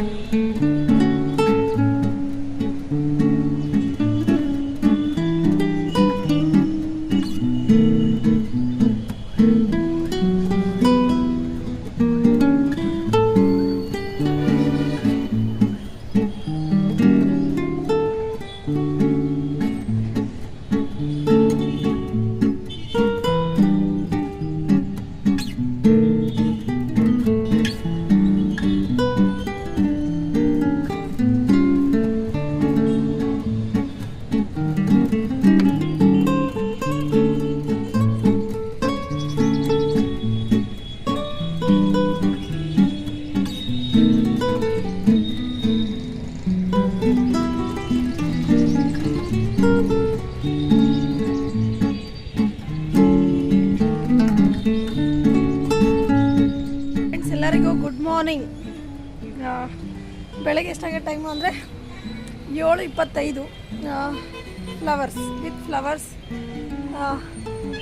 Friends morning ಬೆಳಗ್ಗೆ ಎಷ್ಟಾಗೋ time ಅಂದರೆ ಏಳು ಇಪ್ಪತ್ತೈದು ಫ್ಲವರ್ಸ್ ವಿತ್ ಫ್ಲವರ್ಸ್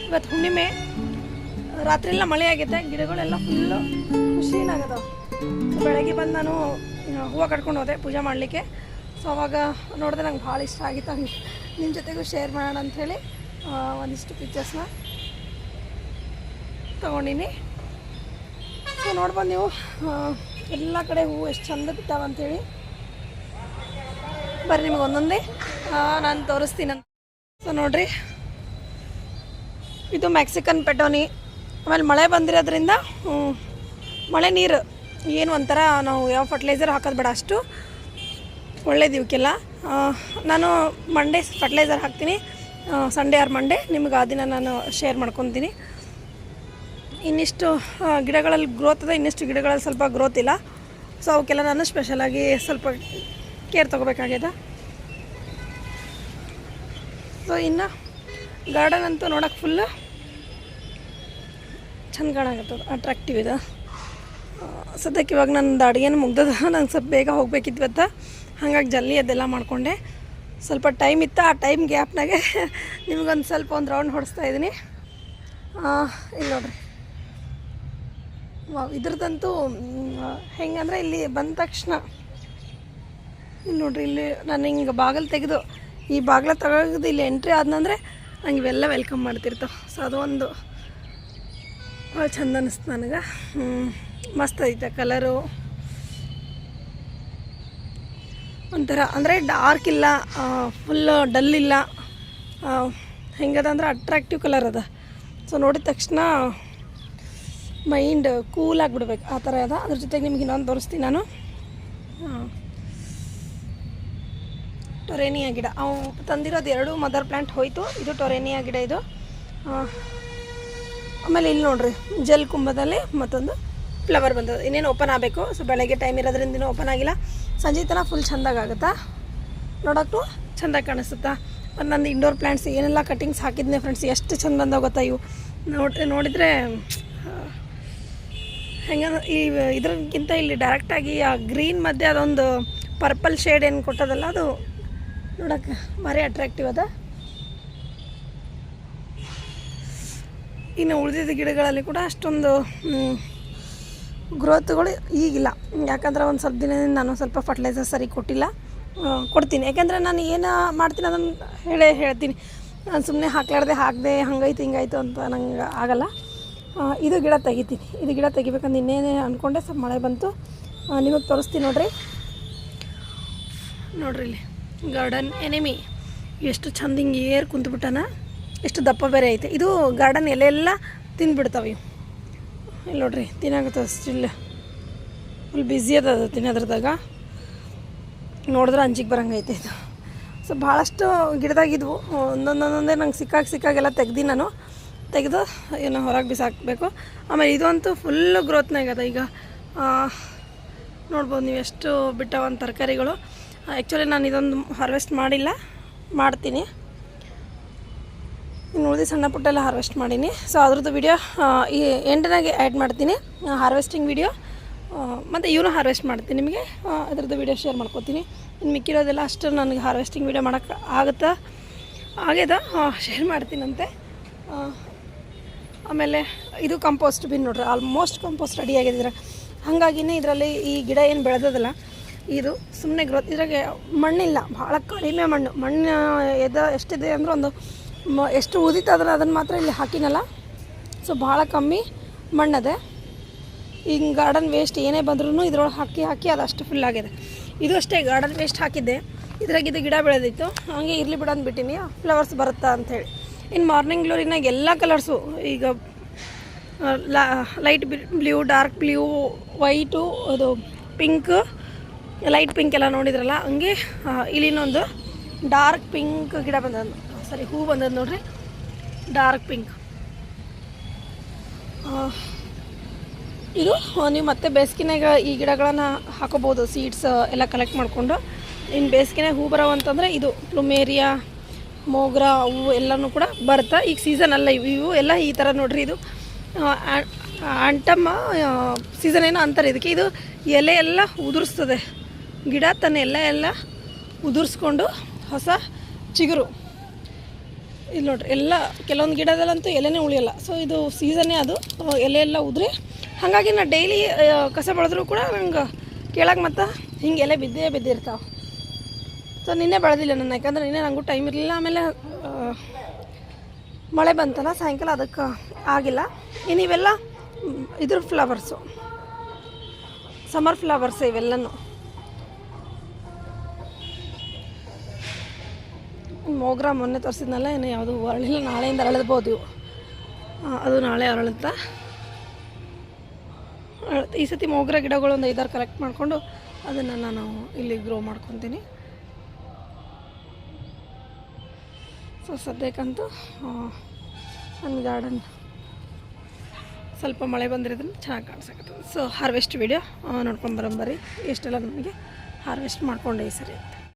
ಇವತ್ತು ಹುಣ್ಣಿಮೆ, ರಾತ್ರಿಯೆಲ್ಲ ಮಳೆ ಆಗೈತೆ ಗಿಡಗಳೆಲ್ಲ ಫುಲ್ಲು ಖುಷಿನಾಗದ ಬೆಳಗ್ಗೆ ಬಂದು ನಾನು ಹೂವು ಕಟ್ಕೊಂಡು ಹೋದೆ ಪೂಜೆ ಮಾಡಲಿಕ್ಕೆ. ಸೊ ಅವಾಗ ನೋಡಿದ್ರೆ ನಂಗೆ ಭಾಳ ಇಷ್ಟ ಆಗಿತ್ತು, ಹಂಗೆ ನಿಮ್ಮ ಜೊತೆಗೂ ಶೇರ್ ಮಾಡೋಣ ಅಂಥೇಳಿ ಒಂದಿಷ್ಟು ಪಿಕ್ಚರ್ಸ್ನ ತೊಗೊಂಡಿನಿ. ಸೊ ನೋಡ್ಬೋದು ನೀವು. ಎಲ್ಲ ಕಡೆ ಹೂವು ಎಷ್ಟು ಚಂದ ಬಿಟ್ಟಾವ ಅಂತೇಳಿ. ಬರ್ರಿ ನಿಮಗೆ ಒಂದೊಂದೇ. ನಾನು ತೋರಿಸ್ತೀನಿ ಅಂತ. ಸೊ, ನೋಡ್ರಿ. ಇದು ಮೆಕ್ಸಿಕನ್ ಪೆಟೋನಿ. ಆಮೇಲೆ ಮಳೆ ಬಂದಿರೋದ್ರಿಂದ ಮಳೆ ನೀರು. ಏನು ಒಂಥರ ನಾವು ಯಾವ ಫರ್ಟಿಲೈಸರ್ ಹಾಕೋದು ಬೇಡ ಅಷ್ಟು. ಒಳ್ಳೇದು ಇವಕ್ಕೆಲ್ಲ ನಾನು ಮಂಡೇ ಫರ್ಟಿಲೈಸರ್ ಹಾಕ್ತೀನಿ. ಸಂಡೇ ಆರ್ ಮಂಡೇ ನಿಮ್ಗೆ ಆ ದಿನ ನಾನು ಶೇರ್ ಮಾಡ್ಕೊತೀನಿ. ಇನ್ನಿಷ್ಟು ಗಿಡಗಳಲ್ಲಿ ಗ್ರೋತ್ ಅದ, ಇನ್ನಿಷ್ಟು ಗಿಡಗಳಲ್ಲಿ ಸ್ವಲ್ಪ ಗ್ರೋತ್ ಇಲ್ಲ. ಸೊ ಅವಕ್ಕೆಲ್ಲ ನಾನು ಸ್ಪೆಷಲಾಗಿ ಸ್ವಲ್ಪ ಕೇರ್ ತೊಗೋಬೇಕಾಗ್ಯದ. ಸೊ ಇನ್ನು ಗಾರ್ಡನ್ ಅಂತೂ ನೋಡೋಕೆ ಫುಲ್ಲು ಚಂದ ಕಾಣಾಕತ್ತದ ಅಟ್ರಾಕ್ಟಿವ್ ಇದೆ. ಸದ್ಯಕ್ಕೆ ಇವಾಗ ನಂದು ಅಡುಗೆನೂ ಮುಗ್ದದ, ನಂಗೆ ಸ್ವಲ್ಪ ಬೇಗ ಹೋಗಬೇಕಿದ್ವತ್ತ ಹಾಗಾಗಿ ಜಲ್ದಿ ಅದೆಲ್ಲ ಮಾಡಿಕೊಂಡೆ. ಸ್ವಲ್ಪ ಟೈಮ್ ಇತ್ತು, ಆ ಟೈಮ್ ಗ್ಯಾಪ್ನಾಗೆ ನಿಮ್ಗೊಂದು ಸ್ವಲ್ಪ ಒಂದು ರೌಂಡ್ ಹೊಡಿಸ್ತಾ ಇದ್ದೀನಿ. ಇಲ್ಲಿ ನೋಡ್ರಿ. ಇದ್ರದ್ದಂತೂ ಹೆಂಗಂದ್ರೆ ಇಲ್ಲಿ ಬಂದ ತಕ್ಷಣ, ಇಲ್ಲಿ ನೋಡ್ರಿ, ಇಲ್ಲಿ ನಾನು ಹಿಂಗೆ ಬಾಗಿಲು ತೆಗೆದು ಈ ಬಾಗಿಲ ತೆಗೆದು ಇಲ್ಲಿ ಎಂಟ್ರಿ ಆದ್ನಂದ್ರೆ ನಂಗೆ ಇವೆಲ್ಲ ವೆಲ್ಕಮ್ ಮಾಡ್ತಿರ್ತಾವೆ ಸೊ ಅದು ಒಂದು, ಭಾಳ ಚಂದ ಅನಿಸ್ತು ನನಗೆ. ಮಸ್ತ್ ಐತೆ ಕಲರು ಒಂಥರ, ಅಂದರೆ ಡಾರ್ಕ್ ಇಲ್ಲ ಫುಲ್ ಡಲ್ ಇಲ್ಲ. ಹೆಂಗದ ಅಂದ್ರೆ ಅಟ್ರಾಕ್ಟಿವ್ ಕಲರ್ ಅದ. ಸೊ ನೋಡಿದ ತಕ್ಷಣ ಮೈಂಡ್ ಕೂಲ್ ಆಗಿಬಿಡ್ಬೇಕು. ಆ ಥರ ಅದ. ಅದ್ರ ಜೊತೆಗೆ ನಿಮ್ಗೆ ಇನ್ನೊಂದು ತೋರಿಸ್ತೀನಿ ನಾನು. ಟೊರೇನಿಯಾ ಗಿಡ. ಅವು ತಂದಿರೋದು ಎರಡು ಮದರ್ ಪ್ಲ್ಯಾಂಟ್ ಹೋಯ್ತು. ಇದು ಟೊರೇನಿಯಾ ಗಿಡ ಇದು. ಆಮೇಲೆ ಇಲ್ಲಿ ನೋಡ್ರಿ, ಜಲ್ ಕುಂಭದಲ್ಲಿ ಮತ್ತೊಂದು ಫ್ಲವರ್ ಬಂದದ್ದು. ಇನ್ನೇನು ಓಪನ್ ಆಗಬೇಕು. ಸೊ ಬೆಳಗ್ಗೆ ಟೈಮ್ ಇರೋದ್ರಿಂದ ಇನ್ನೂ ಓಪನ್ ಆಗಿಲ್ಲ. ಸಂಜೆ ತನಕ ಫುಲ್ ಚೆಂದಾಗುತ್ತಾ ನೋಡೋಕ್ಕೂ ಚೆಂದಾಗಿ ಕಾಣಿಸುತ್ತಾ? ಮತ್ತು ನಂದು ಇಂಡೋರ್ ಪ್ಲ್ಯಾಂಟ್ಸ್ ಏನೆಲ್ಲ ಕಟಿಂಗ್ಸ್ ಹಾಕಿದ್ನೆ ಫ್ರೆಂಡ್ಸ್ ಎಷ್ಟು ಚೆಂದ ಬಂದೋಗುತ್ತಾ ಇವು? ನೋಡಿ ನೋಡಿದರೆ ಹೆಂಗ ಈ ಇದ್ರಕ್ಕಿಂತ ಇಲ್ಲಿ ಡೈರೆಕ್ಟಾಗಿ ಆ ಗ್ರೀನ್ ಮಧ್ಯೆ ಅದೊಂದು ಪರ್ಪಲ್ ಶೇಡ್ ಏನು ಕೊಟ್ಟದಲ್ಲ ಅದು ನೋಡೋಕೆ ಭಾರಿ ಅಟ್ರಾಕ್ಟಿವ್ ಅದ. ಇನ್ನು ಉಳಿದಿದ್ದ ಗಿಡಗಳಲ್ಲಿ ಕೂಡ ಅಷ್ಟೊಂದು ಗ್ರೋತ್ಗಳು ಈಗಿಲ್ಲ. ಯಾಕಂದ್ರೆ ಒಂದು ಸ್ವಲ್ಪ ದಿನದಿಂದ ನಾನು ಸ್ವಲ್ಪ ಫರ್ಟಿಲೈಸರ್ ಸರಿ ಕೊಟ್ಟಿಲ್ಲ. ಕೊಡ್ತೀನಿ. ಯಾಕಂದರೆ ನಾನು ಏನು ಮಾಡ್ತೀನಿ ಅದನ್ನು ಹೇಳೇ ಹೇಳ್ತೀನಿ. ನಾನು ಸುಮ್ಮನೆ ಹಾಕ್ಲಾರ್ದೆ ಹಾಕದೆ ಹಂಗಾಯ್ತು ಹಿಂಗಾಯ್ತು ಅಂತ ನಂಗೆ ಆಗಲ್ಲ. ಇದು ಗಿಡ ತೆಗಿತೀನಿ. ಇದು ಗಿಡ ತೆಗಿಬೇಕಂದ್ರೆ ಇನ್ನೇನೇ ಅಂದ್ಕೊಂಡೆ ಸ್ವಲ್ಪ ಮಳೆ ಬಂತು. ನಿಮಗೆ ತೋರಿಸ್ತೀನಿ ನೋಡ್ರಿ. ನೋಡ್ರಿ ಇಲ್ಲಿ, ಗಾರ್ಡನ್ ಎನಿಮಿ. ಎಷ್ಟು ಚಂದ ಹಿಂಗೆ ಏರ್ ಕುಂತ್ಬಿಟ್ಟಾನ. ಎಷ್ಟು ದಪ್ಪ ಬೇರೆ ಐತೆ. ಇದು ಗಾರ್ಡನ್ ಎಲೆಲ್ಲ ತಿಂದ್ಬಿಡ್ತಾವೆ. ಇವು ಇಲ್ಲಿ ನೋಡ್ರಿ ತಿನ್ನಾಗತ್ತದ ಸ್ಟಿಲ್ ಫುಲ್ ಬ್ಯುಸಿ ಅದ ಅದು ತಿನ್ನೋದ್ರದಾಗ. ನೋಡಿದ್ರೆ ಅಂಜಿಗೆ ಬರೋಂಗೈತೆ ಇದು. ಸೊ ಭಾಳಷ್ಟು ಗಿಡದಾಗಿದ್ವು. ಒಂದೊಂದೊಂದೊಂದೇ ನಂಗೆ ಸಿಕ್ಕಾಗಿ ಸಿಕ್ಕಾಗೆಲ್ಲ ತೆಗ್ದು ನಾನು. ತೆಗೆದು ಏನೋ ಹೊರಗೆ ಬಿಸಾಕಬೇಕು. ಆಮೇಲೆ ಇದಂತೂ ಫುಲ್ಲು ಗ್ರೋತ್ನಾಗದ ಈಗ ನೋಡ್ಬೋದು ನೀವು ಎಷ್ಟು ಒಂದು ತರಕಾರಿಗಳು. ಆ್ಯಕ್ಚುಲಿ ನಾನು ಇದೊಂದು ಹಾರ್ವೆಸ್ಟ್ ಮಾಡಿಲ್ಲ, ಮಾಡ್ತೀನಿ. ಇನ್ನು ಉಳಿದು ಸಣ್ಣ ಪುಟ್ಟ ಎಲ್ಲ ಹಾರ್ವೆಸ್ಟ್ ಮಾಡೀನಿ. ಸೊ ಅದ್ರದ್ದು ವಿಡಿಯೋ ಈ ಎಂಡನಾಗೆ ಆ್ಯಡ್ ಮಾಡ್ತೀನಿ ಹಾರ್ವೆಸ್ಟಿಂಗ್ ವಿಡಿಯೋ ಮತ್ತು ಇವನು ಹಾರ್ವೆಸ್ಟ್ ಮಾಡ್ತೀನಿ ನಿಮಗೆ. ಅದ್ರದ್ದು ವಿಡಿಯೋ ಶೇರ್ ಮಾಡ್ಕೊತೀನಿ. ಇನ್ನು ಮಿಕ್ಕಿರೋದೆಲ್ಲ ಅಷ್ಟು ನನಗೆ ಹಾರ್ವೆಸ್ಟಿಂಗ್ ವಿಡಿಯೋ ಮಾಡೋಕ್ಕೆ ಆಗುತ್ತಾ? ಆಗ್ಯದ? ಶೇರ್ ಮಾಡ್ತೀನಂತೆ. ಆಮೇಲೆ ಇದು ಕಂಪೋಸ್ಟ್ ಬಿನ್ ನೋಡ್ರಿ ಆಲ್ಮೋಸ್ಟ್ ಕಂಪೋಸ್ಟ್ ರೆಡಿ ಆಗಿದ್ರೆ. ಹಾಗಾಗಿನೇ ಇದರಲ್ಲಿ ಈ ಗಿಡ ಏನು ಬೆಳೆದದಲ್ಲ, ಇದು ಸುಮ್ಮನೆ ಗ್ರೋತ್ ಇದ್ರಾಗೆ ಮಣ್ಣಿಲ್ಲ, ಭಾಳ ಕಡಿಮೆ ಮಣ್ಣು. ಮಣ್ಣು ಎದ ಎಷ್ಟಿದೆ ಅಂದ್ರೆ ಒಂದು ಮ ಎಷ್ಟು ಉದಿತ ಅದನ್ನು ಮಾತ್ರ ಇಲ್ಲಿ ಹಾಕಿನಲ್ಲ. ಸೊ ಭಾಳ ಕಮ್ಮಿ ಮಣ್ಣದೆ. ಈಗ ಗಾರ್ಡನ್ ವೇಸ್ಟ್ ಏನೇ ಬಂದ್ರೂ ಇದ್ರೊಳಗೆ ಹಾಕಿ ಹಾಕಿ ಅದು ಅಷ್ಟು ಫುಲ್ ಆಗಿದೆ. ಇದು ಅಷ್ಟೇ ಗಾರ್ಡನ್ ವೇಸ್ಟ್ ಹಾಕಿದ್ದೆ. ಇದ್ರಾಗ ಇದು ಗಿಡ ಬೆಳೆದಿತ್ತು. ಹಾಗೆ ಇರಲಿ ಬಿಡೋದು ಬಿಟ್ಟಿನಿ ಫ್ಲವರ್ಸ್ ಬರುತ್ತಾ ಅಂಥೇಳಿ ಇನ್ನು ಮಾರ್ನಿಂಗ್ ಗ್ಲೋರಿನಾಗ ಎಲ್ಲ ಕಲರ್ಸು. ಈಗ light blue, dark blue, white, ಅದು ಪಿಂಕ್, ಲೈಟ್ ಪಿಂಕ್ ಎಲ್ಲ ನೋಡಿದ್ರಲ್ಲ, ಹಂಗೆ ಇಲ್ಲಿನೊಂದು ಡಾರ್ಕ್ ಪಿಂಕ್ ಗಿಡ ಬಂದದ್ದು. ಸರಿ, ಹೂ ಬಂದದ್ದು ನೋಡ್ರಿ. Dark pink. ಇದು ನೀವು ಮತ್ತೆ ಬೇಸಿಗೆನಾಗ ಈ ಗಿಡಗಳನ್ನು ಹಾಕೋಬೋದು, ಸೀಡ್ಸ್ ಎಲ್ಲ ಕಲೆಕ್ಟ್ ಮಾಡಿಕೊಂಡು. ಇನ್ನು ಬೇಸಿಗೆನಾಗ ಹೂ ಬರೋವಂತಂದರೆ ಇದು ಪ್ಲುಮೇರಿಯಾ ಮೋಗ್ರಾ ಅವು ಎಲ್ಲನೂ ಕೂಡ ಬರ್ತಾ, ಈಗ ಸೀಸನ್ ಅಲ್ಲ ಇವು ಎಲ್ಲ ಈ ಥರ ನೋಡ್ರಿ ಇದು. ಅಂಟಮ್ಮ ಸೀಸನ್ ಏನೋ ಅಂತಾರೆ ಇದಕ್ಕೆ. ಇದು ಎಲೆ ಎಲ್ಲ ಉದುರಿಸ್ತದೆ. ಗಿಡ ತನ್ನ ಎಲ್ಲ ಎಲ್ಲ ಉದುರಿಸ್ಕೊಂಡು ಹೊಸ ಚಿಗುರು. ಇಲ್ಲಿ ನೋಡ್ರಿ, ಎಲ್ಲ ಕೆಲವೊಂದು ಗಿಡದಲ್ಲಂತೂ ಎಲೆನೇ ಉಳಿಯಲ್ಲ. ಸೊ ಇದು ಸೀಸನ್ನೇ ಅದು ಎಲೆ ಎಲ್ಲ ಉದುರಿ, ಹಾಗಾಗಿ ನಾ ಡೈಲಿ ಕಸ ಬೆಳೆದ್ರೂ ಕೂಡ ನಂಗೆ ಕೇಳಕ್ಕೆ ಮತ್ತು ಹಿಂಗೆ ಎಲೆ ಬಿದ್ದೇ ಬಿದ್ದಿರ್ತಾವೆ. ಸೊ ನಿನ್ನೆ ಬೆಳೆದಿಲ್ಲ ನನ್ನ, ಯಾಕಂದ್ರೆ ನಿನ್ನೆ ನನಗೂ ಟೈಮ್ ಇರಲಿಲ್ಲ. ಆಮೇಲೆ ಮಳೆ ಬಂತಲ್ಲ, ಸಾಯಂಕಾಲ ಅದಕ್ಕೆ ಆಗಿಲ್ಲ. ಇನ್ನು ಇವೆಲ್ಲ, ಇದ್ರ ಫ್ಲವರ್ಸು ಸಮರ್ ಫ್ಲವರ್ಸ್ ಇವೆಲ್ಲನೂ. ಮೋಗ್ರಾ ಮೊನ್ನೆ ತೋರಿಸಿದ್ನಲ್ಲ ಏನು ಯಾವುದು ಅರಳಿಲ್ಲ. ನಾಳೆಯಿಂದ ಅರಳಬೋದು ಇವು. ಅದು ನಾಳೆ ಅರಳುತ್ತೆ. ಈ ಸತಿ ಮೋಗ್ರಾ ಗಿಡಗಳು ಒಂದು ಐದಾರು ಕಲೆಕ್ಟ್ ಮಾಡಿಕೊಂಡು, ಅದನ್ನು ನಾನು ಇಲ್ಲಿ ಗ್ರೋ ಮಾಡ್ಕೊತೀನಿ. ಸೊ ಸದ್ಯಕ್ಕಂತೂ ನನ್ನ ಗಾರ್ಡನ್ ಸ್ವಲ್ಪ ಮಳೆ ಬಂದಿರೋದ್ರಿಂದ ಚೆನ್ನಾಗಿ ಕಾಣಿಸಕತ್ತದ. ಸೊ ಹಾರ್ವೆಸ್ಟ್ ವೀಡಿಯೋ ನೋಡ್ಕೊಂಡು ಬರೋಂಬರಿ ಎಷ್ಟೆಲ್ಲ ನಮಗೆ ಹಾರ್ವೆಸ್ಟ್ ಮಾಡ್ಕೊಂಡೆ ಈ ಸರಿ